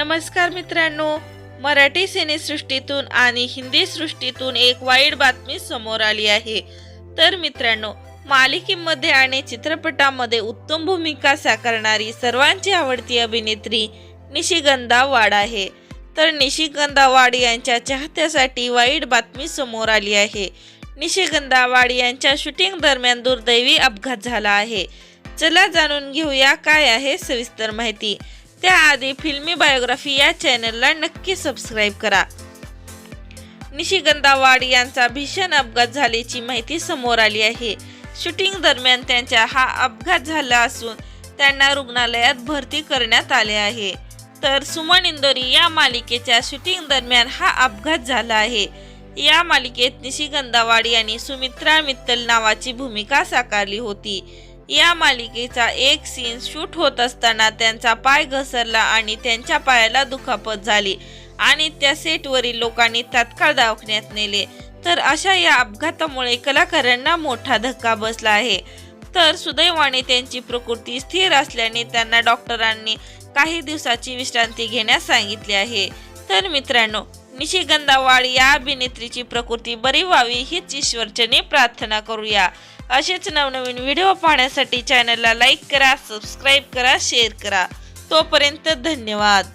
नमस्कार मित्रांनो. मराठी सिनेसृष्टीतून आणि हिंदी सृष्टीतून एक वाईट बातमी समोर आली आहे. तर मित्रांनो मालिकेमध्ये आणि चित्रपटामध्ये उत्तम भूमिका साकारणारी सर्वांची आवडती अभिनेत्री निशिगंधा वाड आहे. तर निशिगंधा वाड यांच्या चाहत्यासाठी वाईट बातमी समोर आली आहे. निशिगंधा वाड यांच्या शूटिंग दरम्यान दुर्दैवी अपघात झाला आहे. चला जाणून घेऊया काय आहे सविस्तर माहिती. त्याआधी फिल्मी बायोग्राफी या चॅनलला नक्की सबस्क्राईब करा. निशिगंधा वाड यांचा भीषण अपघात झाल्याची माहिती समोर आली आहे. शूटिंग दरम्यान त्यांचा हा अपघात झाला असून त्यांना रुग्णालयात भरती करण्यात आले आहे. तर सुमन इंदोरी या मालिकेच्या शूटिंग दरम्यान हा अपघात झाला आहे. या मालिकेत निशिगंधा वाड यांनी सुमित्रा मित्तल नावाची भूमिका साकारली होती. या मालिकेचा एक सीन शूट होत असताना त्यांचा पाय घसरला आणि त्यांच्या पायाला दुखापत झाली आणि त्या सेटवरील लोकांनी तात्काळ दवाखान्यात नेले. तर अशा या अपघातामुळे कलाकारांना मोठा धक्का बसला आहे. तर सुदैवाने त्यांची प्रकृती स्थिर असल्याने त्यांना डॉक्टरांनी काही दिवसाची विश्रांती घेण्यास सांगितले आहे. तर मित्रांनो निशिगंधावाड या अभिनेत्रीची प्रकृती बरी व्हावी हीच ईश्वरचने प्रार्थना करूया. असेच नवनवीन व्हिडिओ पाहण्यासाठी चॅनलला लाईक करा सबस्क्राईब करा शेअर करा. तोपर्यंत धन्यवाद.